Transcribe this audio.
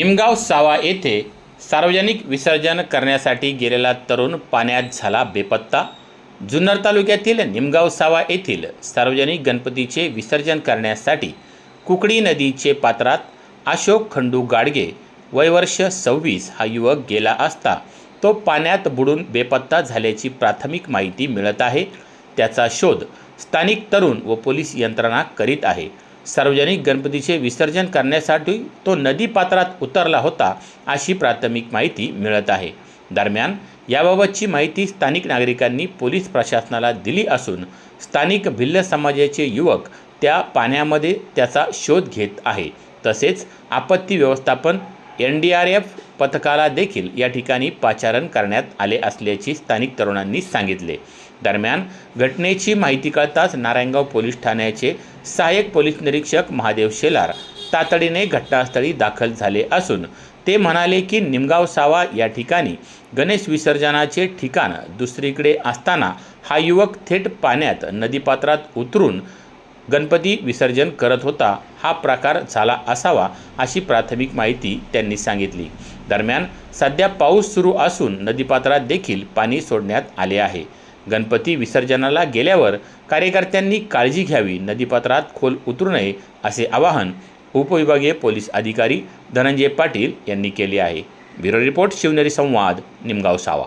निमगाव सावा येथे सार्वजनिक विसर्जन करण्यासाठी गेलेला तरुण पाण्यात झाला बेपत्ता. जुन्नर तालुक्यातील निमगाव सावा येथील सार्वजनिक गणपतीचे विसर्जन करण्यासाठी कुकडी नदीचे पात्रात अशोक खंडू गाडगे वयवर्ष सव्वीस हा युवक गेला असता तो पाण्यात बुडून बेपत्ता झाल्याची प्राथमिक माहिती मिळत आहे. त्याचा शोध स्थानिक तरुण व पोलीस यंत्रणा करीत आहे. सार्वजनिक गणपतीचे विसर्जन करण्यासाठी तो नदी पात्रात उतरला होता अशी प्राथमिक माहिती मिळत आहे. दरम्यान याबाबतची माहिती स्थानिक नागरिकांनी पोलीस प्रशासनाला दिली असून स्थानिक भिल्ल समाजाचे युवक त्या पाण्यामध्ये त्याचा शोध घेत आहे. तसेच आपत्ती व्यवस्थापन एन डी आर एफ पथकाला देखील या ठिकाणी पाचारण करण्यात आले असल्याची स्थानिक तरुणांनी सांगितले. दरम्यान घटनेची माहिती कळताच नारायणगाव पोलीस ठाण्याचे सहाय्यक पोलीस निरीक्षक महादेव शेलार तातडीने घटनास्थळी दाखल झाले असून ते म्हणाले की निमगाव सावा या ठिकाणी गणेश विसर्जनाचे ठिकाण दुसरीकडे असताना हा युवक थेट पाण्यात नदीपात्रात उतरून गणपती विसर्जन करत होता हा प्रकार झाला असावा अशी प्राथमिक माहिती त्यांनी सांगितली. दरम्यान सध्या पाऊस सुरू असून नदीपात्रात देखील पाणी सोडण्यात आले आहे. गणपती विसर्जनाला गेल्यावर कार्यकर्त्यांनी काळजी घ्यावी नदीपात्रात खोल उतरू नये असे आवाहन उपविभागीय पोलीस अधिकारी धनंजय पाटील यांनी केले आहे. ब्युरो रिपोर्ट शिवनेरी संवाद निमगाव सावा.